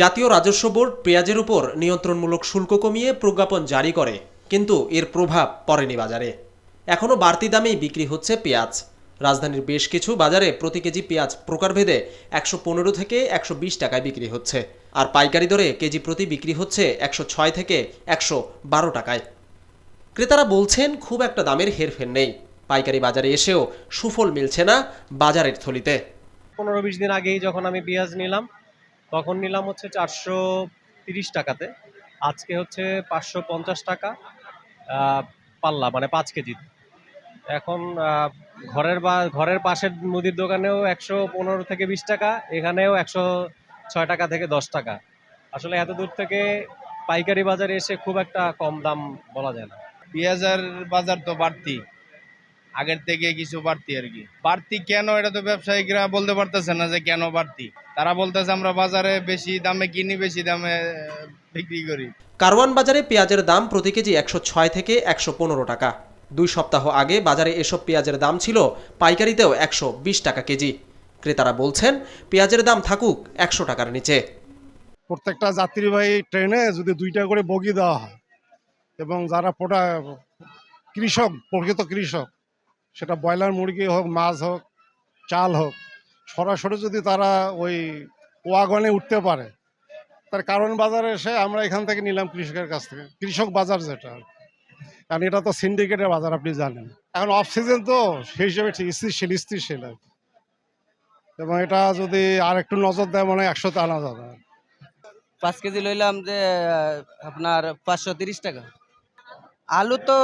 জাতীয় রাজস্ব বোর্ড পেঁয়াজের উপর নিয়ন্ত্রণমূলক শুল্ক কমিয়ে প্রজ্ঞাপন জারি করে, কিন্তু এর প্রভাব পড়েনি বাজারে। এখনও বাড়তি দামেই বিক্রি হচ্ছে পেঁয়াজ। রাজধানীর বেশ কিছু বাজারে প্রতি কেজি পেঁয়াজ প্রকারভেদে একশো পনেরো থেকে একশো বিশ টাকায় বিক্রি হচ্ছে, আর পাইকারি দরে কেজি প্রতি বিক্রি হচ্ছে একশো ছয় থেকে একশো বারো টাকায়। ক্রেতারা বলছেন, খুব একটা দামের হেরফের নেই। পাইকারি বাজারে এসেও সুফল মিলছে না বাজারের থলিতে। পনেরো বিশ দিন আগেই যখন আমি পেঁয়াজ নিলাম তখন নিলাম হচ্ছে চারশো তিরিশ টাকাতে। আজকে হচ্ছে পাঁচশো পঞ্চাশ টাকা পাল্লা মানে পাঁচ কেজি। এখন ঘরের বা, ঘরের পাশের মুদির দোকানেও একশো পনেরো থেকে বিশ টাকা, এখানেও একশো ছয় টাকা থেকে দশ টাকা। আসলে এত দূর থেকে পাইকারি বাজারে এসে খুব একটা কম দাম বলা যায় না। পেঁয়াজের বাজার তো বাড়তি। আগের থেকে কিছু বাড়তি আর কি। বাড়তি কেন? এটা তো ব্যবসায়িকরা বলতে পারতেছে না যে কেন বাড়তি। তারা বলতেছে আমরা বাজারে বেশি দামে কিনি বেশি দামে বিক্রি করি। কারওয়ান বাজারে পেঁয়াজের দাম প্রতি কেজি একশো ছয় থেকে একশো পনেরো টাকা। দুই সপ্তাহ আগে বাজারে এসব পেঁয়াজের দাম ছিল পাইকারিতেও একশো বিশ টাকা কেজি। ক্রেতারা বলছেন পেঁয়াজের দাম থাকুক একশো টাকার নিচে। প্রত্যেকটা যাত্রীবাহী ট্রেনে যদি দুইটা করে বগি দেওয়া হয় এবং যারা পোটা কৃষক প্রকৃত কৃষক সেটা ব্রয়লার মুরগি হোক, মাছ হোক, চাল হোক, সরাসরি যদি তারা ওই ওয়াগনে উঠতে পারে, তার কারণ বাজারে এসে আমরা এখান থেকে নিলাম কৃষকের কাছ থেকে। কৃষক বাজার যেটা কারণ এটা তো সিন্ডিকেটের বাজার, আপনি জানেন। এখন অফ সিজন তো সেই হিসেবে স্থিরশীল স্থিরশীল আর। এবং এটা যদি আর একটু নজর দেয়, মনে হয় একশোতে আনা যাবে। পাঁচ কেজি লইলাম যে, আপনার পাঁচশো তিরিশ টাকা। আলু তো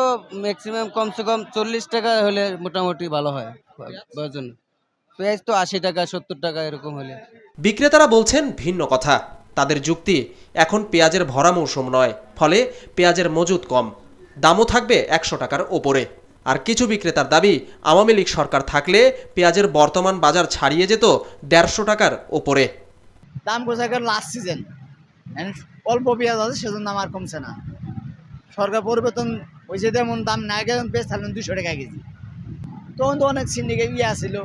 ম্যাক্সিমাম কমসে কম চল্লিশ টাকা হলে মোটামুটি ভালো হয় পেঁয়াজ তো আশি টাকা সত্তর টাকা এরকম হলে। বিক্রেতারা বলছেন ভিন্ন কথা। তাদের যুক্তি এখন পেঁয়াজের ভরা মৌসুম নয় ফলে পেঁয়াজের মজুদ কম। দামও থাকবে একশো টাকার ওপরে। আর কিছু বিক্রেতার দাবি আওয়ামী লীগ সরকার থাকলে পেঁয়াজের বর্তমান বাজার ছাড়িয়ে যেত দেড়শো টাকার ওপরে। দাম কোথায় লাস্ট সিজন অল্প পেঁয়াজ আছে সেজন্য দাম আর কমছে না। সরকার পরিবর্তন হয়েছে যেমন দাম না গেলে পেঁয়াজ থাকলেন দুশো টাকা কেজি। তখন তো অনেক সিন্ডিকেট ইয়ে আসছিল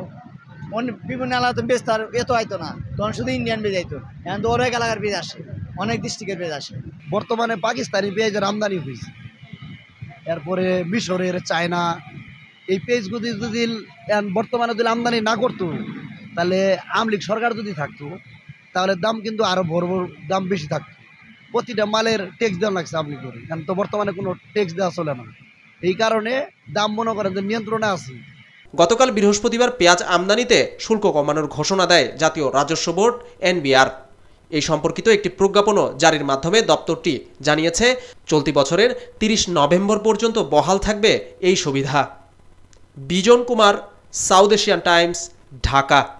অনেক বিভিন্ন এলাকাতে বেশ তার এত আইতো না। তখন শুধু ইন্ডিয়ান বেজ আইতো। এখন তো অনেক এলাকার বেজ আসে। অনেক ডিস্ট্রিক্টের বেজ আসে। বর্তমানে পাকিস্তানি পেঁয়াজের আমদানি হয়েছে। এরপরে মিশরের চায়না, এই পেঁয়াজগুলি যদি বর্তমানে যদি আমদানি না করতো, তাহলে আমলিক সরকার যদি থাকতো, তাহলে দাম কিন্তু আরও বড় বড় দাম বেশি থাকতো। প্রতিটা মালের ট্যাক্স দেওয়া লাগছে আপনি করে। এখন তো বর্তমানে কোনো ট্যাক্স দেওয়া চলে না। এই কারণে দাম মনে করেন যে নিয়ন্ত্রণে আছে। গতকাল বৃহস্পতিবার পেঁয়াজ আমদানিতে শুল্ক কমানোর ঘোষণা দেয় জাতীয় রাজস্ব বোর্ড, এনবিআর। এই সম্পর্কিত একটি প্রজ্ঞাপনও জারির মাধ্যমে দপ্তরটি জানিয়েছে, চলতি বছরের তিরিশ নভেম্বর পর্যন্ত বহাল থাকবে এই সুবিধা। Bijan Kumar, South Asian Times, Dhaka.